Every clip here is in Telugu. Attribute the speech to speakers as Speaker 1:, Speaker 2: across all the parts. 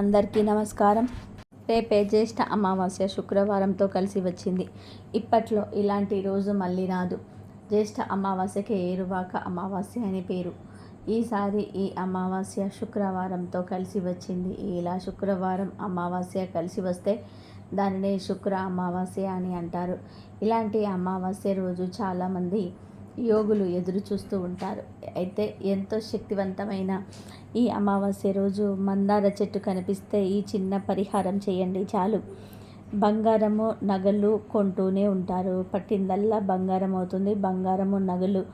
Speaker 1: అందరికీ నమస్కారం. రేపే జ్యేష్ఠ అమావాస్య శుక్రవారంతో కలిసి వచ్చింది. ఇప్పట్లో ఇలాంటి రోజు మళ్ళీ రాదు. జ్యేష్ఠ అమావాస్యకి ఏరువాక అమావాస్య అని పేరు. ఈసారి ఈ అమావాస్య శుక్రవారంతో కలిసి వచ్చింది. ఇలా శుక్రవారం అమావాస్య కలిసి వస్తే దానినే శుక్ర అమావాస్య అని అంటారు. ఇలాంటి అమావాస్య రోజు చాలామంది యోగులు ఎదురు చూస్తూ ఉంటారు. అయితే ఎంతో శక్తివంతమైన ఈ అమావాస్య రోజు మందార చెట్టు కనిపిస్తే ఈ చిన్న పరిహారం చేయండి చాలు. బంగారము నగలు కొంటూనే ఉంటారు. పట్టిందల్లా బంగారం అవుతుంది. బంగారము నగలు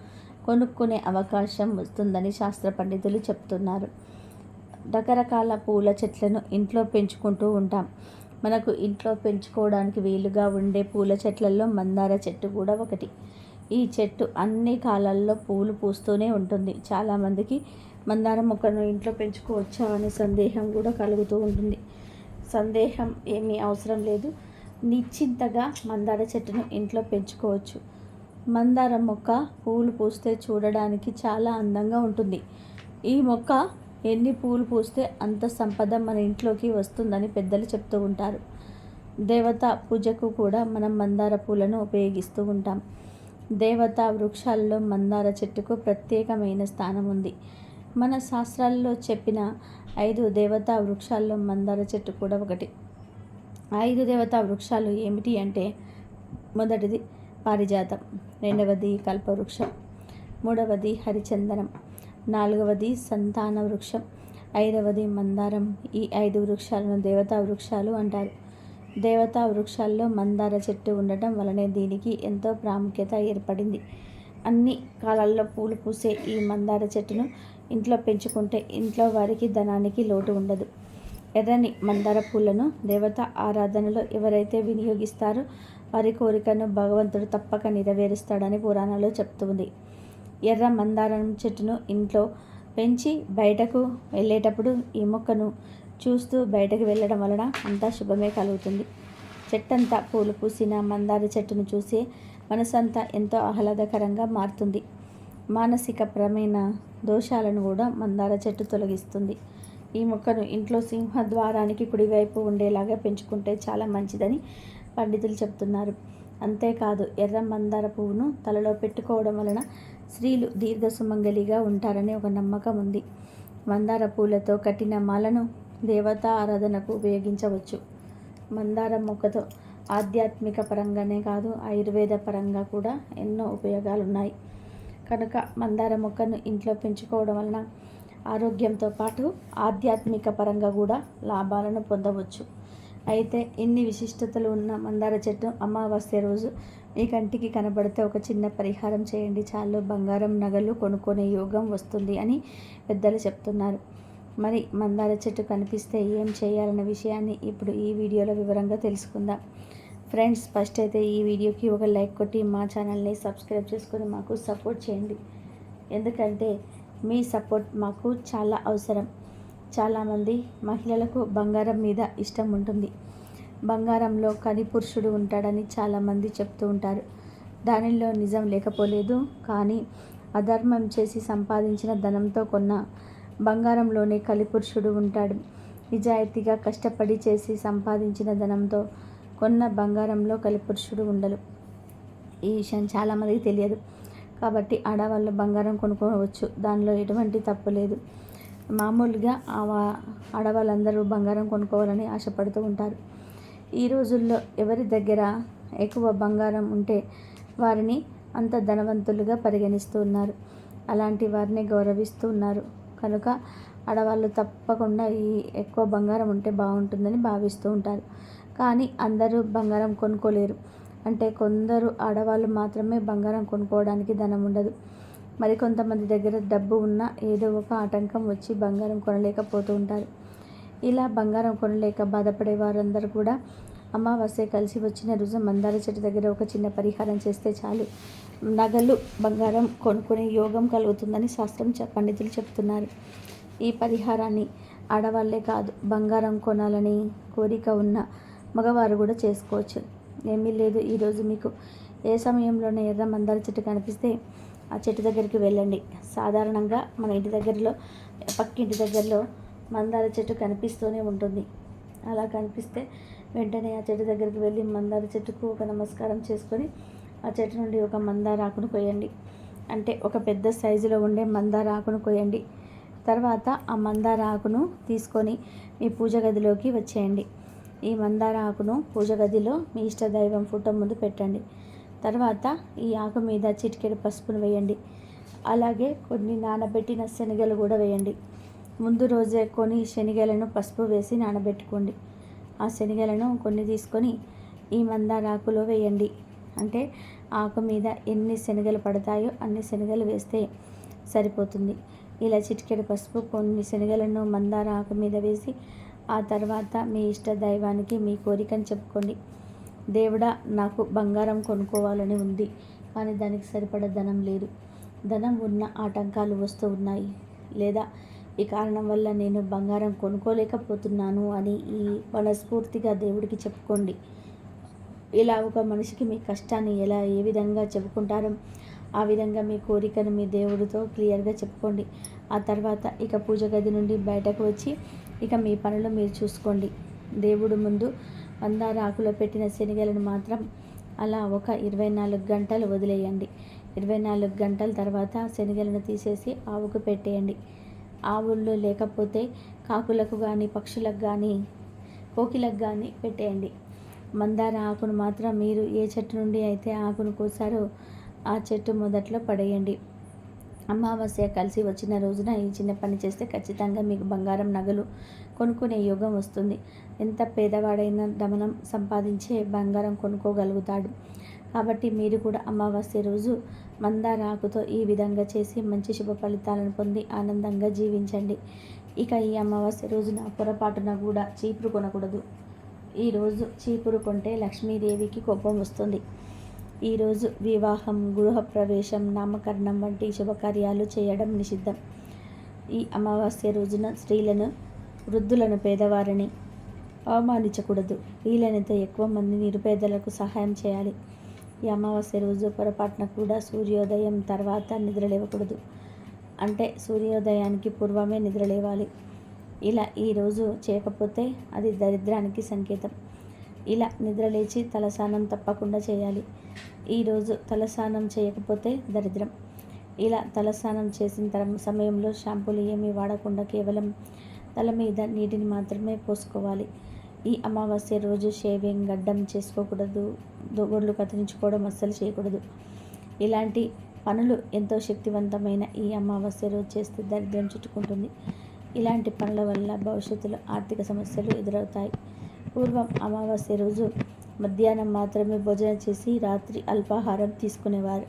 Speaker 1: కొనుక్కునే అవకాశం వస్తుందని శాస్త్ర పండితులు చెప్తున్నారు. రకరకాల పూల చెట్లను ఇంట్లో పెంచుకుంటూ ఉంటాం. మనకు ఇంట్లో పెంచుకోవడానికి వీలుగా ఉండే పూల చెట్లలో మందార చెట్టు కూడా ఒకటి. ఈ చెట్టు అన్ని కాలాల్లో పూలు పూస్తూనే ఉంటుంది. చాలామందికి మందార మొక్కను ఇంట్లో పెంచుకోవచ్చా అనే సందేహం కూడా కలుగుతూ ఉంటుంది. సందేహం ఏమీ అవసరం లేదు. నిశ్చింతగా మందార చెట్టును ఇంట్లో పెంచుకోవచ్చు. మందార మొక్క పూలు పూస్తే చూడడానికి చాలా అందంగా ఉంటుంది. ఈ మొక్క ఎన్ని పూలు పూస్తే అంత సంపద మన ఇంట్లోకి వస్తుందని పెద్దలు చెప్తూ ఉంటారు. దేవత పూజకు కూడా మనం మందార పూలను ఉపయోగిస్తూ ఉంటాం. దేవతా వృక్షాల్లో మందార చెట్టుకు ప్రత్యేకమైన స్థానం ఉంది. మన శాస్త్రాల్లో చెప్పిన ఐదు దేవతా వృక్షాల్లో మందార చెట్టు కూడా ఒకటి. ఐదు దేవతా వృక్షాలు ఏమిటి అంటే మొదటిది పారిజాతం రెండవది కల్పవృక్షం మూడవది హరిచందనం నాలుగవది సంతాన వృక్షం ఐదవది మందారం. ఈ ఐదు వృక్షాలను దేవతా వృక్షాలు అంటారు. దేవతా వృక్షాల్లో మందార చెట్టు ఉండటం వలనే దీనికి ఎంతో ప్రాముఖ్యత ఏర్పడింది. అన్ని కాలాల్లో పూలు పూసే ఈ మందార చెట్టును ఇంట్లో పెంచుకుంటే ఇంట్లో వారికి ధనానికి లోటు ఉండదు. ఎర్రని మందార పూలను దేవత ఆరాధనలో ఎవరైతే వినియోగిస్తారో వారి కోరికను భగవంతుడు తప్పక నెరవేరుస్తాడని పురాణాలు చెప్తుంది. ఎర్ర మందారం చెట్టును ఇంట్లో పెంచి బయటకు వెళ్ళేటప్పుడు ఈ మొక్కను చూస్తూ బయటకు వెళ్ళడం వలన అంతా శుభమే కలుగుతుంది. చెట్టంతా పూలు పూసిన మందార చెట్టును చూసి మనసంతా ఎంతో ఆహ్లాదకరంగా మారుతుంది. మానసిక ప్రమేణ దోషాలను కూడా మందార చెట్టు తొలగిస్తుంది. ఈ మొక్కను ఇంట్లో సింహద్వారానికి కుడివైపు ఉండేలాగా పెంచుకుంటే చాలా మంచిదని పండితులు చెప్తున్నారు. అంతేకాదు ఎర్ర మందార పువ్వును తలలో పెట్టుకోవడం వలన స్త్రీలు దీర్ఘ సుమంగలిగా ఉంటారని ఒక నమ్మకం ఉంది. మందార పూలతో కట్టిన మాలను దేవతా ఆరాధనకు ఉపయోగించవచ్చు. మందార మొక్కతో ఆధ్యాత్మిక పరంగానే కాదు ఆయుర్వేద పరంగా కూడా ఎన్నో ఉపయోగాలు ఉన్నాయి కనుక మందార మొక్కను ఇంట్లో పెంచుకోవడం వలన ఆరోగ్యంతో పాటు ఆధ్యాత్మిక పరంగా కూడా లాభాలను పొందవచ్చు. అయితే ఇన్ని విశిష్టతలు ఉన్న మందార చెట్టు అమావాస్య రోజు మీ కంటికి కనబడితే ఒక చిన్న పరిహారం చేయండి. చాలు బంగారం నగలు కొనుక్కునే యోగం వస్తుంది అని పెద్దలు చెప్తున్నారు. మరి మందార చెట్టు కనిపిస్తే ఏం చేయాలన్న విషయాన్ని ఇప్పుడు ఈ వీడియోలో వివరంగా తెలుసుకుందాం. ఫ్రెండ్స్ ఫస్ట్ అయితే ఈ వీడియోకి ఒక లైక్ కొట్టి మా ఛానల్ని సబ్స్క్రైబ్ చేసుకొని మాకు సపోర్ట్ చేయండి. ఎందుకంటే మీ సపోర్ట్ మాకు చాలా అవసరం. చాలామంది మహిళలకు బంగారం మీద ఇష్టం ఉంటుంది. బంగారంలో కని పురుషుడు ఉంటాడని చాలామంది చెప్తూ ఉంటారు. దానిలో నిజం లేకపోలేదు. కానీ అధర్మం చేసి సంపాదించిన ధనంతో కొన్న బంగారంలోనే కలిపురుషుడు ఉంటాడు. నిజాయితీగా కష్టపడి చేసి సంపాదించిన ధనంతో కొన్న బంగారంలో కలిపురుషుడు ఉండడు. ఈ విషయం చాలామందికి తెలియదు. కాబట్టి ఆడవాళ్ళు బంగారం కొనుక్కోవచ్చు. దానిలో ఎటువంటి తప్పు లేదు. మామూలుగా ఆడవాళ్ళందరూ బంగారం కొనుక్కోవాలని ఆశపడుతూ ఉంటారు. ఈ రోజుల్లో ఎవరి దగ్గర ఎక్కువ బంగారం ఉంటే వారిని అంత ధనవంతులుగా పరిగణిస్తూ ఉన్నారు. అలాంటి వారిని గౌరవిస్తూ ఉన్నారు. కనుక ఆడవాళ్ళు తప్పకుండా ఈ ఎక్కువ బంగారం ఉంటే బాగుంటుందని భావిస్తూ ఉంటారు. కానీ అందరూ బంగారం కొనుక్కోలేరు. అంటే కొందరు ఆడవాళ్ళు మాత్రమే బంగారం కొనుక్కోవడానికి ధనం ఉండదు. మరి కొంతమంది దగ్గర డబ్బు ఉన్న ఏదో ఒక ఆటంకం వచ్చి బంగారం కొనలేకపోతూ ఉంటారు. ఇలా బంగారం కొనలేక బాధపడే వారందరూ కూడా అమావాస్య కలిసి వచ్చిన రోజు మందార చెట్టు దగ్గర ఒక చిన్న పరిహారం చేస్తే చాలు. నగలు బంగారం కొనుక్కునే యోగం కలుగుతుందని శాస్త్రం పండితులు చెప్తున్నారు. ఈ పరిహారాన్ని ఆడవాళ్ళే కాదు బంగారం కొనాలని కోరిక ఉన్న మగవారు కూడా చేసుకోవచ్చు. ఏమీ లేదు ఈరోజు మీకు ఏ సమయంలోనే ఎర్ర మందార చెట్టు కనిపిస్తే ఆ చెట్టు దగ్గరికి వెళ్ళండి. సాధారణంగా మన ఇంటి దగ్గరలో పక్కింటి దగ్గరలో మందార చెట్టు కనిపిస్తూనే ఉంటుంది. అలా కనిపిస్తే వెంటనే ఆ చెట్టు దగ్గరికి వెళ్ళి మందార చెట్టుకు ఒక నమస్కారం చేసుకొని ఆ చెట్టు నుండి ఒక మందార ఆకును కొయ్యండి. అంటే ఒక పెద్ద సైజులో ఉండే మందార ఆకును కొయ్యండి. తర్వాత ఆ మందార ఆకును తీసుకొని మీ పూజ గదిలోకి వచ్చేయండి. ఈ మందార ఆకును పూజ గదిలో మీ ఇష్టదైవం ఫోటో ముందు పెట్టండి. తర్వాత ఈ ఆకు మీద చిటికెడు పసుపును వేయండి. అలాగే కొన్ని నానబెట్టిన శనగలు కూడా వేయండి. ముందు రోజే కొన్ని శనగలను పసుపు వేసి నానబెట్టుకోండి. ఆ శనగలను కొన్ని తీసుకొని ఈ మందార ఆకులో వేయండి. అంటే ఆకు మీద ఎన్ని శనగలు పడతాయో అన్ని శనగలు వేస్తే సరిపోతుంది. ఇలా చిటికెడు పసుపు కొన్ని శనగలను మందార ఆకు మీద వేసి ఆ తర్వాత మీ ఇష్ట దైవానికి మీ కోరికను చెప్పుకోండి. దేవుడా నాకు బంగారం కొనుక్కోవాలని ఉంది కానీ దానికి సరిపడ ధనం లేదు. ధనం ఉన్న ఆటంకాలు వస్తూ ఉన్నాయి. లేదా ఈ కారణం వల్ల నేను బంగారం కొనుక్కోలేకపోతున్నాను అని ఈ మనస్ఫూర్తిగా దేవుడికి చెప్పుకోండి. ఇలా ఒక మనిషికి మీ కష్టాన్ని ఎలా ఏ విధంగా చెప్పుకుంటారో ఆ విధంగా మీ కోరికను మీ దేవుడితో క్లియర్గా చెప్పుకోండి. ఆ తర్వాత ఇక పూజ గది నుండి బయటకు వచ్చి ఇక మీ పనులు మీరు చూసుకోండి. దేవుడు ముందు మందార ఆకులో పెట్టిన శనగలను మాత్రం అలా ఒక ఇరవై నాలుగు గంటలు వదిలేయండి. ఇరవై నాలుగు గంటల తర్వాత శనగలను తీసేసి ఆవుకు పెట్టేయండి. ఆవుల్లో లేకపోతే కాకులకు కానీ పక్షులకు కానీ కోకిలకు కానీ పెట్టేయండి. మందార ఆకును మాత్రం మీరు ఏ చెట్టు నుండి అయితే ఆకును కోసారో ఆ చెట్టు మొదట్లో పడేయండి. అమావాస్య కలిసి వచ్చిన రోజున ఈ చిన్న పని చేస్తే ఖచ్చితంగా మీకు బంగారం నగలు కొనుక్కునే యోగం వస్తుంది. ఎంత పేదవాడైనా దమనం సంపాదించే బంగారం కొనుక్కోగలుగుతాడు. కాబట్టి మీరు కూడా అమావాస్య రోజు మందార ఆకుతో ఈ విధంగా చేసి మంచి శుభ ఫలితాలను పొంది ఆనందంగా జీవించండి. ఇక ఈ అమావాస్య రోజున పొరపాటున కూడా చీపురు కొనకూడదు. ఈరోజు చీపురు కొంటే లక్ష్మీదేవికి కోపం వస్తుంది. ఈరోజు వివాహం గృహప్రవేశం నామకరణం వంటి శుభకార్యాలు చేయడం నిషిద్ధం. ఈ అమావాస్య రోజున స్త్రీలను వృద్ధులను పేదవారిని అవమానించకూడదు. వీలైనంత ఎక్కువ మంది నిరుపేదలకు సహాయం చేయాలి. ఈ అమావాస్య రోజు పొరపాటున కూడా సూర్యోదయం తర్వాత నిద్రలేవకూడదు అంటే సూర్యోదయానికి పూర్వమే నిద్రలేవాలి ఇలా ఈరోజు చేయకపోతే అది దరిద్రానికి సంకేతం. ఇలా నిద్రలేచి తలస్నానం తప్పకుండా చేయాలి. ఈరోజు తలస్నానం చేయకపోతే దరిద్రం. ఇలా తలస్నానం చేసిన తర సమయంలో షాంపూలు ఏమీ వాడకుండా కేవలం తల మీద నీటిని మాత్రమే పోసుకోవాలి. ఈ అమావాస్య రోజు షేవింగ్ గడ్డం చేసుకోకూడదు. దోగుడులు కత్తిరించుకోవడం అస్సలు చేయకూడదు. ఇలాంటి పనులు ఎంతో శక్తివంతమైన ఈ అమావాస్య రోజు చేస్తే దరిద్రం చుట్టుకుంటుంది. ఇలాంటి పనుల వల్ల భవిష్యత్తులో ఆర్థిక సమస్యలు ఎదురవుతాయి. పూర్వం అమావాస్య రోజు మధ్యాహ్నం మాత్రమే భోజనం చేసి రాత్రి అల్పాహారం తీసుకునేవారు.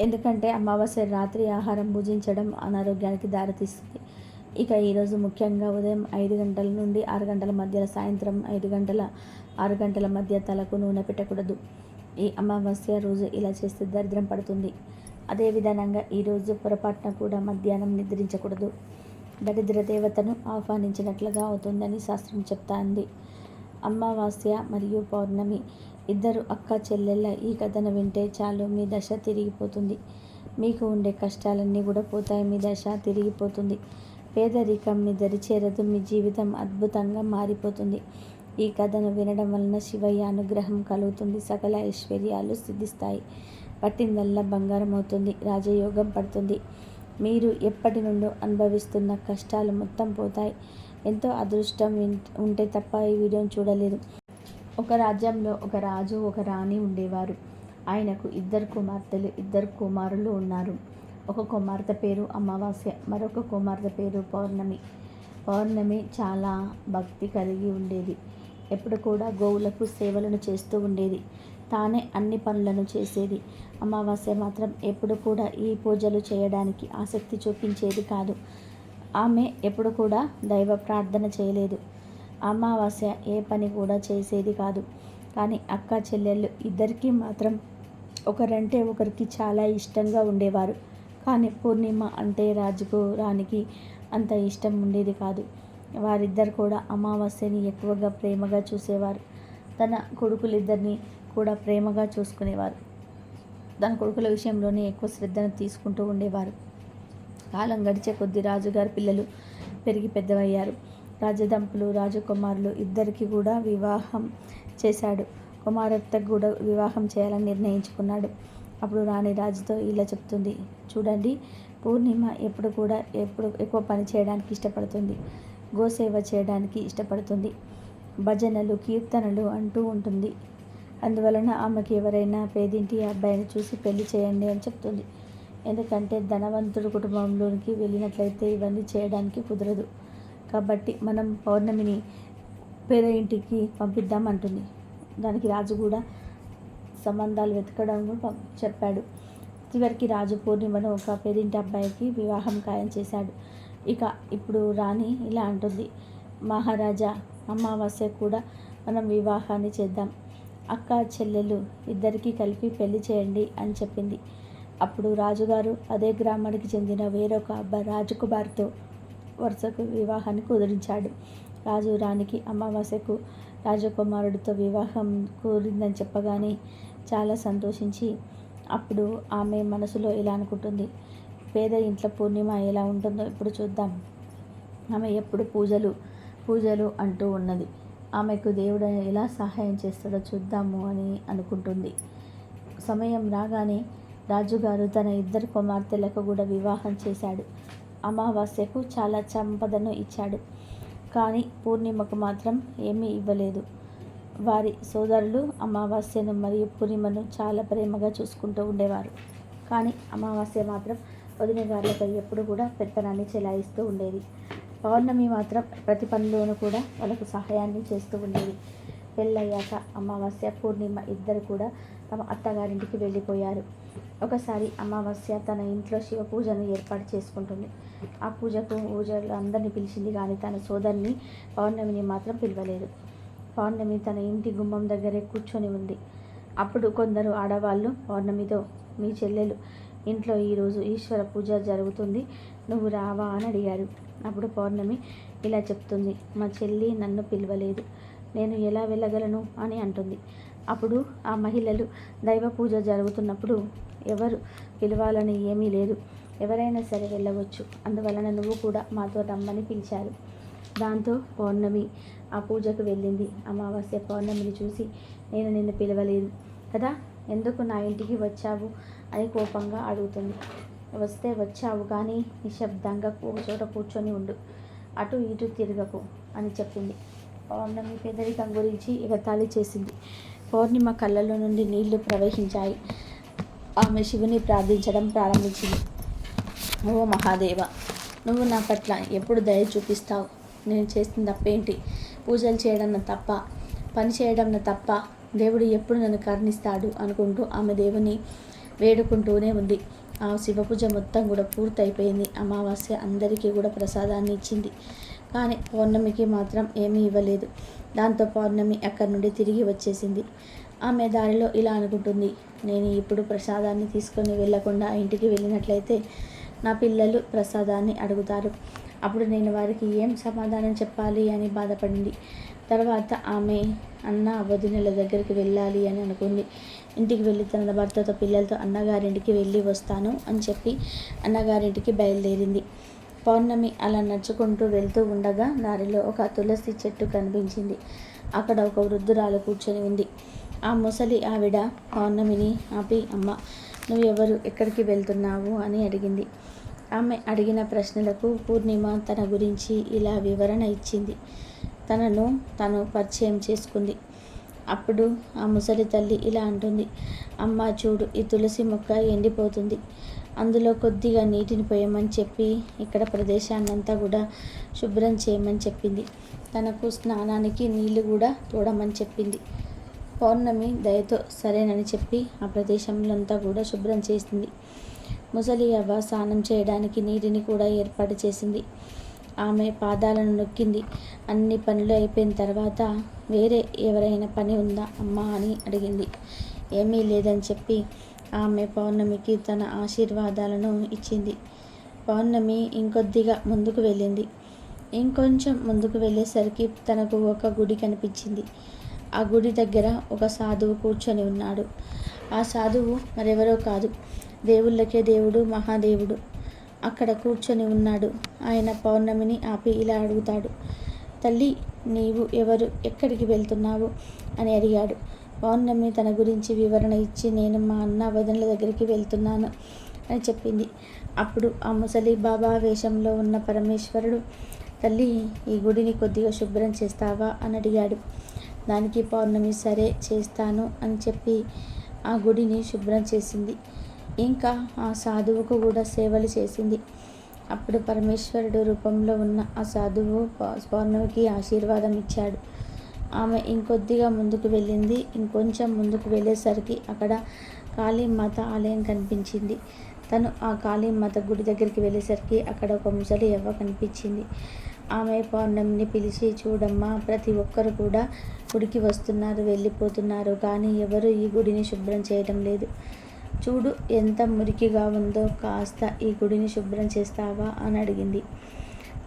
Speaker 1: ఎందుకంటే అమావాస్య రాత్రి ఆహారం భుజించడం అనారోగ్యానికి దారితీస్తుంది. ఇక ఈరోజు ముఖ్యంగా ఉదయం ఐదు గంటల నుండి ఆరు గంటల మధ్యలో సాయంత్రం ఐదు గంటల ఆరు గంటల మధ్య తలకు నూనె పెట్టకూడదు. ఈ అమావాస్య రోజు ఇలా చేస్తే దరిద్రం పడుతుంది. అదే విధానంగా ఈరోజు పొరపాటున కూడా మధ్యాహ్నం నిద్రించకూడదు. దరిద్ర దేవతను ఆహ్వానించినట్లుగా అవుతుందని శాస్త్రం చెప్తాంది. అమావాస్య మరియు పౌర్ణమి ఇద్దరు అక్క చెల్లెళ్ళ ఈ కథను వింటే చాలు మీ దశ తిరిగిపోతుంది. మీకు ఉండే కష్టాలన్నీ కూడా పోతాయి మీ దశ తిరిగిపోతుంది. పేదరికం మీ దరిచేరదు మీ జీవితం అద్భుతంగా మారిపోతుంది. ఈ కథను వినడం వలన శివయ్య అనుగ్రహం కలుగుతుంది. సకల ఐశ్వర్యాలు సిద్ధిస్తాయి. పట్టిందల్లా బంగారం అవుతుంది రాజయోగం పడుతుంది. మీరు ఎప్పటి నుండో అనుభవిస్తున్న కష్టాలు మొత్తం పోతాయి. ఎంతో అదృష్టం ఉంటే తప్ప ఈ వీడియోని చూడలేదు. ఒక రాజ్యంలో ఒక రాజు ఒక రాణి ఉండేవారు. ఆయనకు ఇద్దరు కుమార్తెలు ఇద్దరు కుమారులు ఉన్నారు. ఒక కుమార్తె పేరు అమావాస్య మరొక కుమార్తె పేరు పౌర్ణమి. పౌర్ణమి చాలా భక్తి కలిగి ఉండేది. ఎప్పుడు కూడా గోవులకు సేవలను చేస్తూ ఉండేది. తానే అన్ని పనులను చేసేది. అమావాస్య మాత్రం ఎప్పుడు కూడా ఈ పూజలు చేయడానికి ఆసక్తి చూపించేది కాదు. ఆమె ఎప్పుడు కూడా దైవ ప్రార్థన చేయలేదు. అమావాస్య ఏ పని కూడా చేసేది కాదు. కానీ అక్క చెల్లెళ్ళు ఇద్దరికీ మాత్రం ఒకరంటే ఒకరికి చాలా ఇష్టంగా ఉండేవారు. కానీ పూర్ణిమ అంటే రాజుకు రానికి అంత ఇష్టం ఉండేది కాదు. వారిద్దరు కూడా అమావాస్యని ఎక్కువగా ప్రేమగా చూసేవారు. తన కొడుకులిద్దరిని కూడా ప్రేమగా చూసుకునేవారు. తన కొడుకుల విషయంలోనే ఎక్కువ శ్రద్ధను తీసుకుంటూ ఉండేవారు. కాలం గడిచే కొద్ది రాజుగారి పిల్లలు పెరిగి పెద్దవయ్యారు. రాజదంపులు రాజకుమారులు ఇద్దరికి కూడా వివాహం చేశాడు. కుమారత్తకు కూడా వివాహం చేయాలని నిర్ణయించుకున్నాడు. అప్పుడు రాణి రాజుతో ఇలా చెప్తుంది. చూడండి పూర్ణిమ ఎప్పుడు కూడా ఎప్పుడు ఎక్కువ పని చేయడానికి ఇష్టపడుతుంది. గోసేవ చేయడానికి ఇష్టపడుతుంది. భజనలు కీర్తనలు అంటూ ఉంటుంది. అందువలన ఆమెకి ఎవరైనా పేదింటి అబ్బాయిని చూసి పెళ్ళి చేయండి అని చెప్తుంది. ఎందుకంటే ధనవంతుడు కుటుంబంలోనికి వెళ్ళినట్లయితే ఇవన్నీ చేయడానికి కుదరదు. కాబట్టి మనం పౌర్ణమిని పేద ఇంటికి పంపిద్దామంటుంది దానికి రాజు కూడా సంబంధాలు వెతకడం చెప్పాడు. చివరికి రాజు పూర్ణిమను ఒక పేదింటి అబ్బాయికి వివాహం ఖాయం చేశాడు. ఇక ఇప్పుడు రాణి ఇలా అంటుంది మహారాజా అమావాస్య కూడా మనం వివాహాన్ని చేద్దాం. అక్క చెల్లెలు ఇద్దరికీ కలిపి పెళ్ళి చేయండి అని చెప్పింది. అప్పుడు రాజుగారు అదే గ్రామానికి చెందిన వేరొక అబ్బాయి రాజకుమార్తో వరుసకు వివాహాన్ని కుదిరించాడు. రాజు రాణికి అమావాస్యకు రాజకుమారుడితో వివాహం కూరిందని చెప్పగానే చాలా సంతోషించి అప్పుడు ఆమె మనసులో ఇలా అనుకుంటుంది పేద ఇంట్లో పూర్ణిమ ఎలా ఉంటుందో ఇప్పుడు చూద్దాం. ఆమె ఎప్పుడు పూజలు పూజలు అంటూ ఉన్నది. ఆమెకు దేవుడు ఎలా సహాయం చేస్తాడో చూద్దాము అని అనుకుంటుంది. సమయం రాగానే రాజుగారు తన ఇద్దరు కుమార్తెలకు కూడా వివాహం చేశాడు. అమావాస్యకు చాలా సంపదను ఇచ్చాడు. కానీ పూర్ణిమకు మాత్రం ఏమీ ఇవ్వలేదు. వారి సోదరులు అమావాస్యను మరియు పూర్ణిమను చాలా ప్రేమగా చూసుకుంటూ ఉండేవారు. కానీ అమావాస్య మాత్రం వదిన గారులపై ఎప్పుడు కూడా పెత్తనాన్ని చెలాయిస్తూ ఉండేది. పౌర్ణమి మాత్రం ప్రతి పనిలోనూ కూడా వాళ్ళకు సహాయాన్ని చేస్తూ ఉండేది. పెళ్ళయ్యాక అమావాస్య పూర్ణిమ ఇద్దరు కూడా తమ అత్తగారింటికి వెళ్ళిపోయారు. ఒకసారి అమావాస్య తన ఇంట్లో శివ పూజను ఏర్పాటు చేసుకుంటుంది. ఆ పూజకు పూజలు అందరినీ పిలిచింది కానీ తన సోదరిని పౌర్ణమిని మాత్రం పిలవలేదు. పౌర్ణమి తన ఇంటి గుమ్మం దగ్గరే కూర్చొని ఉంది. అప్పుడు కొందరు ఆడవాళ్ళు పౌర్ణమితో మీ చెల్లెలు ఇంట్లో ఈరోజు ఈశ్వర పూజ జరుగుతుంది. నువ్వు రావా అని అడిగారు. అప్పుడు పౌర్ణమి ఇలా చెప్తుంది. మా చెల్లి నన్ను పిలవలేదు. నేను ఎలా వెళ్ళగలను? అని అంటుంది. అప్పుడు ఆ మహిళలు దైవ పూజ జరుగుతున్నప్పుడు ఎవరు పిలవాలని ఏమీ లేదు. ఎవరైనా సరే వెళ్ళవచ్చు. అందువలన నువ్వు కూడా మాతో రమ్మని పిలిచారు. దాంతో పౌర్ణమి ఆ పూజకు వెళ్ళింది. అమావాస్య పౌర్ణమిని చూసి నేను నిన్ను పిలవలేదు కదా? ఎందుకు నా ఇంటికి వచ్చావు? అని కోపంగా అడుగుతుంది. వస్తే వచ్చావు కానీ నిశ్శబ్దంగా ఒక చోట కూర్చొని ఉండు. అటు ఇటు తిరగకు అని చెప్పింది. పౌర్ణమి పేదరికం గురించి ఎగతాళి చేసింది. పౌర్ణిమ కళ్ళలో నుండి నీళ్ళు ప్రవహించాయి. ఆమె శివుని ప్రార్థించడం ప్రారంభించింది. ఓ మహాదేవ నువ్వు నా పట్ల ఎప్పుడు దయ చూపిస్తావు? నేను చేసిన తప్పేంటి? పూజలు చేయడం నా తప్ప పని చేయడం నా తప్ప దేవుడు ఎప్పుడు నన్ను కరుణిస్తాడు అనుకుంటూ ఆమె దేవుని వేడుకుంటూనే ఉంది. ఆ శివ పూజ మొత్తం కూడా పూర్తయిపోయింది. అమావాస్య అందరికీ కూడా ప్రసాదాన్ని ఇచ్చింది. కానీ పౌర్ణమికి మాత్రం ఏమీ ఇవ్వలేదు. దాంతో పౌర్ణమి అక్కడి నుండి తిరిగి వచ్చేసింది. ఆమె దారిలో ఇలా అనుకుంటుంది. నేను ఇప్పుడు ప్రసాదాన్ని తీసుకొని వెళ్ళకుండా ఇంటికి వెళ్ళినట్లయితే నా పిల్లలు ప్రసాదాన్ని అడుగుతారు. అప్పుడు నేను వారికి ఏం సమాధానం చెప్పాలి అని బాధపడింది. తర్వాత ఆమె అన్న వదినల దగ్గరికి వెళ్ళాలి అని అనుకుంది. ఇంటికి వెళ్ళి తన భర్తతో పిల్లలతో అన్నగారింటికి వెళ్ళి వస్తాను అని చెప్పి అన్నగారింటికి బయలుదేరింది. పౌర్ణమి అలా నడుచుకుంటూ వెళ్తూ ఉండగా దారిలో ఒక తులసి చెట్టు కనిపించింది. అక్కడ ఒక వృద్ధురాలు కూర్చొని ఉంది. ఆ ముసలి ఆవిడ పౌర్ణమిని ఆపి అమ్మ నువ్వు ఎవరు ఎక్కడికి వెళ్తున్నావు? అని అడిగింది. ఆమె అడిగిన ప్రశ్నలకు పూర్ణిమ తన గురించి ఇలా వివరణ ఇచ్చింది. తనను తను పరిచయం చేసుకుంది. అప్పుడు ఆ ముసలి తల్లి ఇలా అంటుంది అమ్మ చూడు ఈ తులసి మొక్క ఎండిపోతుంది. అందులో కొద్దిగా నీటిని పోయమని చెప్పి ఇక్కడ ప్రదేశాన్నంతా కూడా శుభ్రం చేయమని చెప్పింది. తనకు స్నానానికి నీళ్ళు కూడా తోడమని చెప్పింది. పౌర్ణమి దయతో సరేనని చెప్పి ఆ ప్రదేశంలో కూడా శుభ్రం చేసింది. ముసలి అవ్వ స్నానం చేయడానికి నీటిని కూడా ఏర్పాటు చేసింది. ఆమె పాదాలను నొక్కింది. అన్ని పనులు అయిపోయిన తర్వాత వేరే ఎవరైనా పని ఉందా అమ్మా అని అడిగింది. ఏమీ లేదని చెప్పి ఆమె పౌర్ణమికి తన ఆశీర్వాదాలను ఇచ్చింది. పౌర్ణమి ఇంకొద్దిగా ముందుకు వెళ్ళింది. ఇంకొంచెం ముందుకు వెళ్ళేసరికి తనకు ఒక గుడి కనిపించింది. ఆ గుడి దగ్గర ఒక సాధువు కూర్చొని ఉన్నాడు. ఆ సాధువు మరెవరో కాదు. దేవుళ్ళకే దేవుడు మహాదేవుడు. అక్కడ కూర్చొని ఉన్నాడు. ఆయన పౌర్ణమిని ఆపి ఇలా అడుగుతాడు
Speaker 2: తల్లి నీవు ఎవరు? ఎక్కడికి వెళ్తున్నావు? అని అడిగాడు. పౌర్ణమి తన గురించి వివరణ ఇచ్చి నేను మా అన్న వదినల దగ్గరికి వెళ్తున్నాను అని చెప్పింది. అప్పుడు ఆ ముసలి బాబా వేషంలో ఉన్న పరమేశ్వరుడు తల్లి ఈ గుడిని కొద్దిగా శుభ్రం చేస్తావా? అని అడిగాడు. దానికి పౌర్ణమి సరే చేస్తాను అని చెప్పి ఆ గుడిని శుభ్రం చేసింది. ఇంకా ఆ సాధువుకు కూడా సేవలు చేసింది. అప్పుడు పరమేశ్వరుడు రూపంలో ఉన్న ఆ సాధువు పౌర్ణమికి ఆశీర్వాదం ఇచ్చాడు. ఆమె ఇంకొద్దిగా ముందుకు వెళ్ళింది. ఇంకొంచెం ముందుకు వెళ్ళేసరికి అక్కడ కాళీమాత ఆలయం కనిపించింది. తను ఆ కాళీమాత గుడి దగ్గరికి వెళ్ళేసరికి అక్కడ ఒక ముసలి ఎవ్వ కనిపించింది. ఆమె పౌర్ణమిని పిలిచి చూడమ్మా ప్రతి ఒక్కరు కూడా గుడికి వస్తున్నారు వెళ్ళిపోతున్నారు. కానీ ఎవరు ఈ గుడిని శుభ్రం చేయడం లేదు. చూడు ఎంత మురికిగా ఉందో కాస్త ఈ గుడిని శుభ్రం చేస్తావా? అని అడిగింది.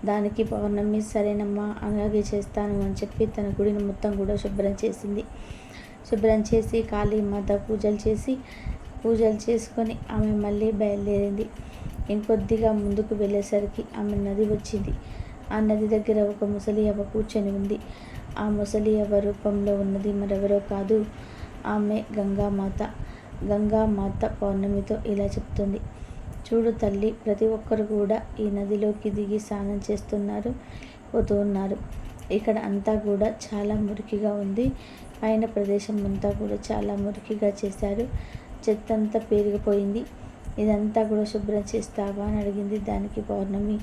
Speaker 2: దానికి పౌర్ణమి సరేనమ్మా అలాగే చేస్తాను అని చెప్పి తన గుడిని మొత్తం కూడా శుభ్రం చేసింది. శుభ్రం చేసి కాళీమాత పూజలు చేసి పూజలు చేసుకొని ఆమె మళ్ళీ బయలుదేరింది. ఇంకొద్దిగా ముందుకు వెళ్ళేసరికి ఆమె నది వచ్చింది. ఆ నది దగ్గర ఒక ముసలి అవ్వ కూర్చొని ఉంది. ఆ ముసలి అవ్వ రూపంలో ఉన్నది మరెవరో కాదు ఆమె గంగామాత. గంగామాత పౌర్ణమితో ఇలా చెప్తుంది. చూడు తల్లి ప్రతి ఒక్కరు కూడా ఈ నదిలోకి దిగి స్నానం చేస్తున్నారు పోతూ ఉన్నారు. ఇక్కడ అంతా కూడా చాలా మురికిగా ఉంది. పైన ప్రదేశం అంతా కూడా చాలా మురికిగా చేశారు. చెత్త అంతా పేరుకుపోయింది. ఇదంతా కూడా శుభ్రం చేస్తావా అని అడిగింది దానికి పౌర్ణమి.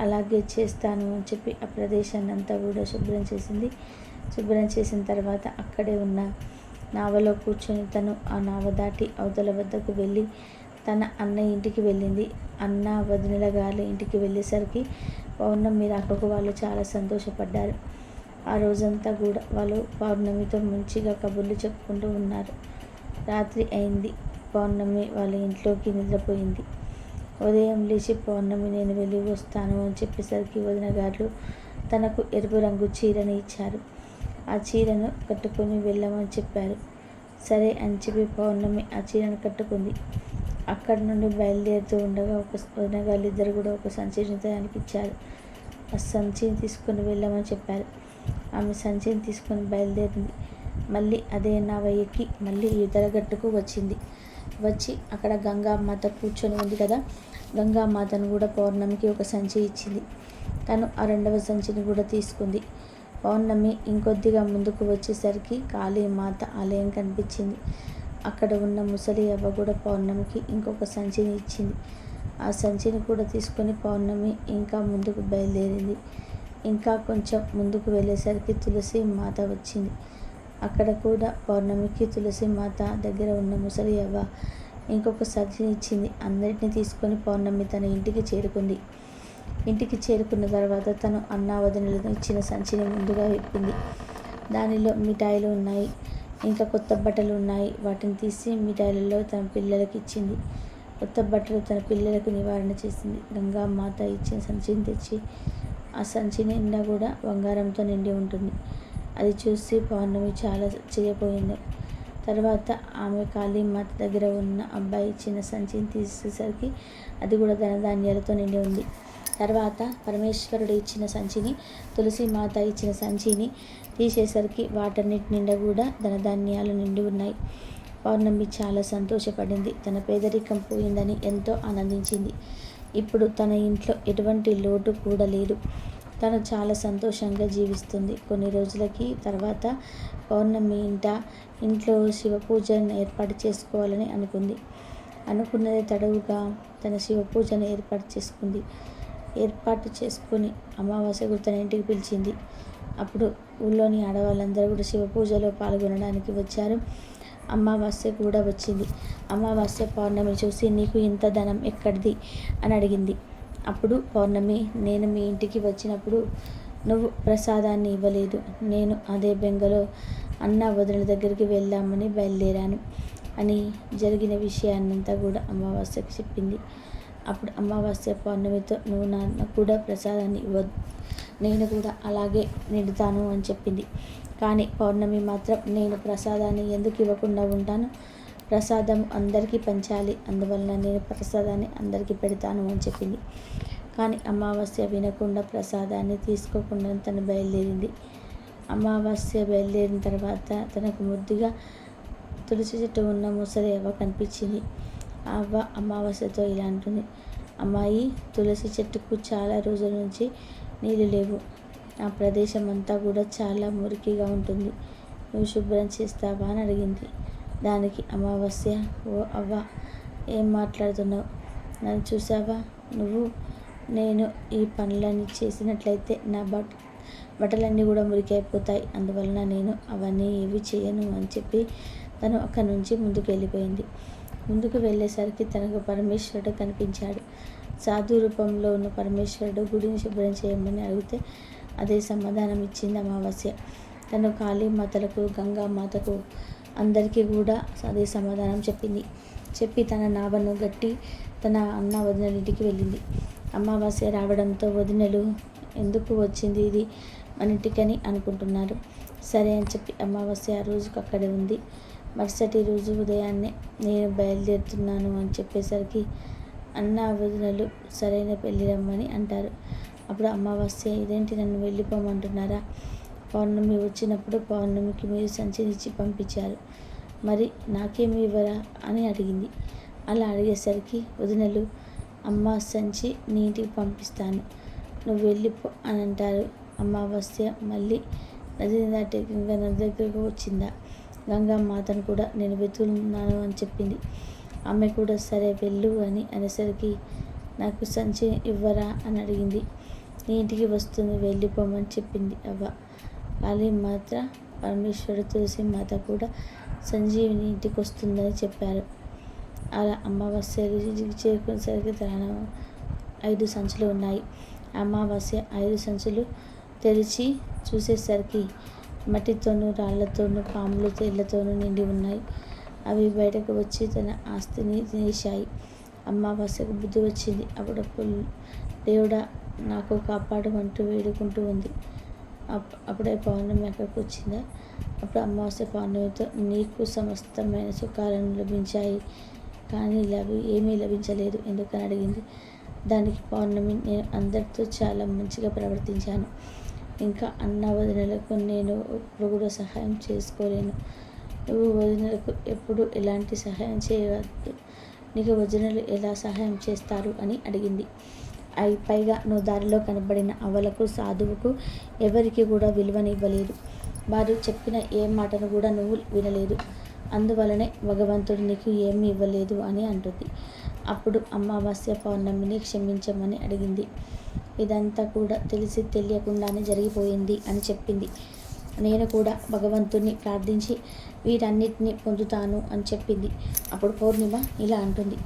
Speaker 2: అలాగే చేస్తాను అని చెప్పి ఆ ప్రదేశాన్ని అంతా కూడా శుభ్రం చేసింది. శుభ్రం చేసిన తర్వాత అక్కడే ఉన్న నావలో కూర్చొని తను ఆ నావ దాటి అవతల వద్దకు వెళ్ళి తన అన్న ఇంటికి వెళ్ళింది. అన్న వదినల గారి ఇంటికి వెళ్ళేసరికి పౌర్ణమి రాకకు వాళ్ళు చాలా సంతోషపడ్డారు. ఆ రోజంతా కూడా వాళ్ళు పౌర్ణమితో మంచిగా కబుర్లు చెప్పుకుంటూ ఉన్నారు. రాత్రి అయింది. పౌర్ణమి వాళ్ళ ఇంట్లోకి నిద్రపోయింది. ఉదయం లేచి పౌర్ణమి నేను వెళ్ళి వస్తాను అని చెప్పేసరికి వదిన గారు తనకు ఎరుపు రంగు చీరని ఇచ్చారు. ఆ చీరను కట్టుకొని వెళ్ళమని చెప్పారు. సరే అని చెప్పి పౌర్ణమి ఆ చీరను కట్టుకుంది. అక్కడి నుండి బయలుదేరుతూ ఉండగా ఒక వదిన ఇద్దరు కూడా ఒక సంచిని తనకి ఇచ్చారు ఆ సంచిని తీసుకొని వెళ్ళమని చెప్పారు. ఆమె సంచిని తీసుకొని బయలుదేరింది. మళ్ళీ అదే నా ఎక్కి మళ్ళీ యుద్ధరగట్టుకు వచ్చింది. వచ్చి అక్కడ గంగామాత కూర్చొని ఉంది కదా గంగామాతను కూడా పౌర్ణమికి ఒక సంచి ఇచ్చింది. తను ఆ రెండవ సంచిని కూడా తీసుకుంది. పౌర్ణమి ఇంకొద్దిగా ముందుకు వచ్చేసరికి కాళీమాత ఆలయం కనిపించింది. అక్కడ ఉన్న ముసలి అవ్వ కూడా పౌర్ణమికి ఇంకొక సంచిని ఇచ్చింది. ఆ సంచిని కూడా తీసుకొని పౌర్ణమి ఇంకా ముందుకు బయలుదేరింది. ఇంకా కొంచెం ముందుకు వెళ్ళేసరికి తులసి మాత వచ్చింది. అక్కడ కూడా పౌర్ణమికి తులసి మాత దగ్గర ఉన్న ముసలి అవ్వ ఇంకొక సంచిని ఇచ్చింది. అందరినీ తీసుకొని పౌర్ణమి తన ఇంటికి చేరుకుంది. ఇంటికి చేరుకున్న తర్వాత తను అన్నా వదినలకు ఇచ్చిన సంచిని ముందుగా విప్పింది. దానిలో మిఠాయిలు ఉన్నాయి. ఇంకా కొత్త బట్టలు ఉన్నాయి. వాటిని తీసి మిఠాయిలలో తన పిల్లలకి ఇచ్చింది. కొత్త బట్టలు తన పిల్లలకు నివారణ చేసింది. గంగా మాత ఇచ్చిన సంచిని తెచ్చి ఆ సంచి నిండా కూడా బంగారంతో నిండి ఉంటుంది. అది చూసి పౌర్ణమి చాలా చేయపోయింది తర్వాత ఆమె కాళీమాత దగ్గర ఉన్న అబ్బాయి ఇచ్చిన సంచిని తీసేసరికి అది కూడా ధనధాన్యాలతో నిండి ఉంది. తర్వాత పరమేశ్వరుడు ఇచ్చిన సంచిని తులసి మాత ఇచ్చిన సంచిని తీసేసరికి వాటన్నిటి నిండా కూడా ధనధాన్యాలు నిండి ఉన్నాయి. పౌర్ణమి చాలా సంతోషపడింది. తన పేదరికం పోయిందని ఎంతో ఆనందించింది. ఇప్పుడు తన ఇంట్లో ఎటువంటి లోటు కూడా లేదు. తను చాలా సంతోషంగా జీవిస్తుంది. కొన్ని రోజులకి తర్వాత పౌర్ణమి ఇంట ఇంట్లో శివ పూజను ఏర్పాటు చేసుకోవాలని అనుకుంది. అనుకున్నది తడవుగా తన శివ పూజను ఏర్పాటు చేసుకుంది. ఏర్పాటు చేసుకుని అమావాస్య తన ఇంటికి పిలిచింది. అప్పుడు ఊళ్ళోని ఆడవాళ్ళందరూ కూడా శివ పూజలో పాల్గొనడానికి వచ్చారు. అమావాస్య కూడా వచ్చింది. అమావాస్య పౌర్ణమి చూసి నీకు ఇంత ధనం ఎక్కడిది? అని అడిగింది. అప్పుడు పౌర్ణమి నేను మీ ఇంటికి వచ్చినప్పుడు నువ్వు ప్రసాదాన్ని ఇవ్వలేదు. నేను అదే బెంగలో అన్న వదిన దగ్గరికి వెళ్దామని బయలుదేరాను అని జరిగిన విషయాన్నంతా కూడా అమావాస్యకు చెప్పింది. అప్పుడు అమావాస్య పౌర్ణమితో నువ్వు నాన్న కూడా ప్రసాదాన్ని ఇవ్వద్దు. నేను కూడా అలాగే నిండుతాను అని చెప్పింది. కానీ పౌర్ణమి మాత్రం నేను ప్రసాదాన్ని ఎందుకు ఇవ్వకుండా ఉంటాను? ప్రసాదం అందరికీ పంచాలి. అందువలన నేను ప్రసాదాన్ని అందరికీ పెడతాను అని చెప్పింది. కానీ అమావాస్య వినకుండా ప్రసాదాన్ని తీసుకోకుండా తను బయలుదేరింది. అమావాస్య బయలుదేరిన తర్వాత తనకు ముద్దుగా తులసి చెట్టు ఉన్న ముసలి కనిపించింది. అవ్వ అమావాస్యతో ఇలా అంటుంది. అమ్మాయి తులసి చెట్టుకు చాలా రోజుల నుంచి నీళ్ళు లేవు. ఆ ప్రదేశం అంతా కూడా చాలా మురికిగా ఉంటుంది. నువ్వు శుభ్రం చేస్తావా అని అడిగింది. దానికి అమావాస్య ఓ అవ్వ ఏం మాట్లాడుతున్నావు? నన్ను చూసావా నువ్వు నేను ఈ పనులన్నీ చేసినట్లయితే నా బట్ బట్టలన్నీ కూడా మురికైపోతాయి. అందువలన నేను అవన్నీ ఏవి చేయను అని చెప్పి తను అక్కడి నుంచి ముందుకు వెళ్ళిపోయింది ముందుకు వెళ్ళేసరికి తనకు పరమేశ్వరుడు కనిపించాడు. సాధు రూపంలో ఉన్న పరమేశ్వరుడు గుడిని శుభ్రం చేయమని అడిగితే అదే సమాధానం ఇచ్చింది అమావాస్య. తను కాళీమాతలకు గంగామాతకు అందరికీ కూడా అదే సమాధానం చెప్పింది. చెప్పి తన నాభను గట్టి తన అన్న వదినలింటికి వెళ్ళింది. అమావాస్య రావడంతో వదినలు ఎందుకు వచ్చింది ఇది? మన ఇంటికని అనుకుంటున్నారు. సరే అని చెప్పి అమావాస్య ఆ రోజుకు అక్కడే ఉంది. మరుసటి రోజు ఉదయాన్నే నేను బయలుదేరుతున్నాను అని చెప్పేసరికి అన్న వదినలు సరైన పెళ్ళి రమ్మని అంటారు. అప్పుడు అమావాస్య ఇదేంటి నన్ను వెళ్ళిపోమంటున్నారా? పౌర్ణమి వచ్చినప్పుడు పౌర్ణమికి మీరు సంచరించి పంపించారు. మరి నాకేమి ఇవ్వరా? అని అడిగింది. అలా అడిగేసరికి వదినలు అమ్మ సంచి నీ ఇంటికి పంపిస్తాను. నువ్వు వెళ్ళిపో అని అంటారు. అమావాస్య మళ్ళీ నది దాటి ఇంకా నది దగ్గరకు వచ్చిందా? గంగామాతను కూడా నేను వెతుకున్నాను అని చెప్పింది. ఆమె కూడా సరే వెళ్ళు అని అనేసరికి నాకు సంచి ఇవ్వరా అని అడిగింది. నీ ఇంటికి వస్తుంది వెళ్ళిపోమని చెప్పింది అవ్వ. కాళీ మాత్ర పరమేశ్వరుడు తులసి మాత కూడా సంజీవిని ఇంటికి వస్తుందని చెప్పారు. అలా అమావాస్య చేరుకునేసరికి తన ఐదు సంచులు ఉన్నాయి. అమావాస్య ఐదు సంచులు తెరిచి చూసేసరికి మట్టితోనూ రాళ్ళతోనూ పాములు తేళ్ళతోనూ నిండి ఉన్నాయి. అవి బయటకు వచ్చి తన ఆస్తిని తినేశాయి. అమావాస్యకు బుద్ధి వచ్చింది. అప్పుడప్పుడు దేవుడా నాకు కాపాడమంటూ వేడుకుంటూ ఉంది. అప్ అప్పుడే పౌర్ణమి అక్కడికి వచ్చిందా? అప్పుడు అమావాస్య పౌర్ణమితో నీకు సమస్తమైన సుఖాలను లభించాయి. కానీ లభి ఏమీ లభించలేదు. ఎందుకని అడిగింది? దానికి పౌర్ణమి నేను అందరితో చాలా మంచిగా ప్రవర్తించాను. ఇంకా అన్న వదినలకు నేను ఎప్పుడు కూడా సహాయం చేసుకోలేను. నువ్వు వదినలకు ఎప్పుడు ఎలాంటి సహాయం చేయవద్దు. నీకు వదినలు ఎలా సహాయం చేస్తారు అని అడిగింది. అయి పైగా నువ్వు దారిలో కనబడిన అవలకు సాధువుకు ఎవరికి కూడా విలువనివ్వలేదు. వారు చెప్పిన ఏ మాటను కూడా నువ్వు వినలేదు. అందువలనే భగవంతుడు నీకు ఏమీ ఇవ్వలేదు అని అంటుంది. అప్పుడు అమావాస్య పౌర్ణమిని క్షమించమని అడిగింది. ఇదంతా కూడా తెలిసి తెలియకుండానే జరిగిపోయింది అని చెప్పింది. నేను కూడా భగవంతుణ్ణి ప్రార్థించి వీటన్నిటిని పొందుతాను అని చెప్పింది. అప్పుడు పౌర్ణిమ ఇలా అంటుంది.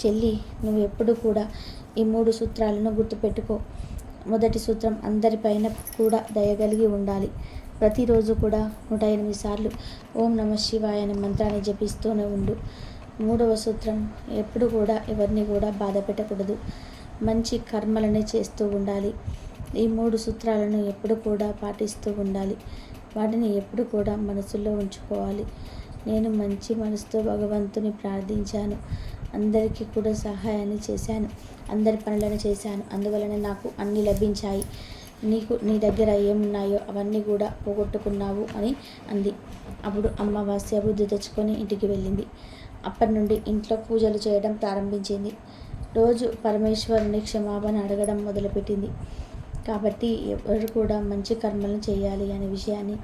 Speaker 2: చెల్లి నువ్వు ఎప్పుడు కూడా ఈ మూడు సూత్రాలను గుర్తుపెట్టుకో. మొదటి సూత్రం అందరిపైన కూడా దయగలిగి ఉండాలి. ప్రతిరోజు కూడా నూట ఎనిమిది సార్లు ఓం నమ శివాయ అనే మంత్రాన్ని జపిస్తూనే ఉండు. మూడవ సూత్రం ఎప్పుడు కూడా ఎవరిని కూడా బాధ పెట్టకూడదు. మంచి కర్మలనే చేస్తూ ఉండాలి. ఈ మూడు సూత్రాలను ఎప్పుడు కూడా పాటిస్తూ ఉండాలి. వాటిని ఎప్పుడు కూడా మనసులో ఉంచుకోవాలి. నేను మంచి మనసుతో భగవంతుని ప్రార్థించాను. అందరికీ కూడా సహాయాన్ని చేశాను. అందరి పనులను చేశాను. అందువలన నాకు అన్నీ లభించాయి. నీకు నీ దగ్గర ఏమున్నాయో అవన్నీ కూడా పోగొట్టుకున్నావు అని అంది. అప్పుడు అమావాస్య బుద్ధి తెచ్చుకొని ఇంటికి వెళ్ళింది. అప్పటి నుండి ఇంట్లో పూజలు చేయడం ప్రారంభించింది. రోజు పరమేశ్వరుని క్షమాపణ అడగడం మొదలుపెట్టింది. కాబట్టి ఎవరు కూడా మంచి కర్మలను చేయాలి అనే విషయాన్ని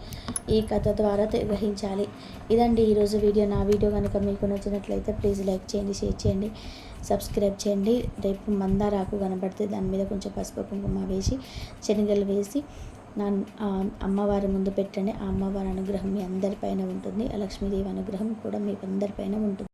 Speaker 2: ఈ కథ ద్వారా గ్రహించాలి. ఇదండి ఈరోజు వీడియో. నా వీడియో కనుక మీకు నచ్చినట్లయితే ప్లీజ్ లైక్ చేయండి షేర్ చేయండి సబ్స్క్రైబ్ చేయండి. రేపు మందారాకు కనబడితే దాని మీద కొంచెం పసుపు కుంకుమ వేసి శనగలు వేసి నా అమ్మవారి ముందు పెట్టండి. ఆ అమ్మవారి అనుగ్రహం మీ అందరిపైన ఉంటుంది. ఆ లక్ష్మీదేవి అనుగ్రహం కూడా మీ అందరిపైన ఉంటుంది.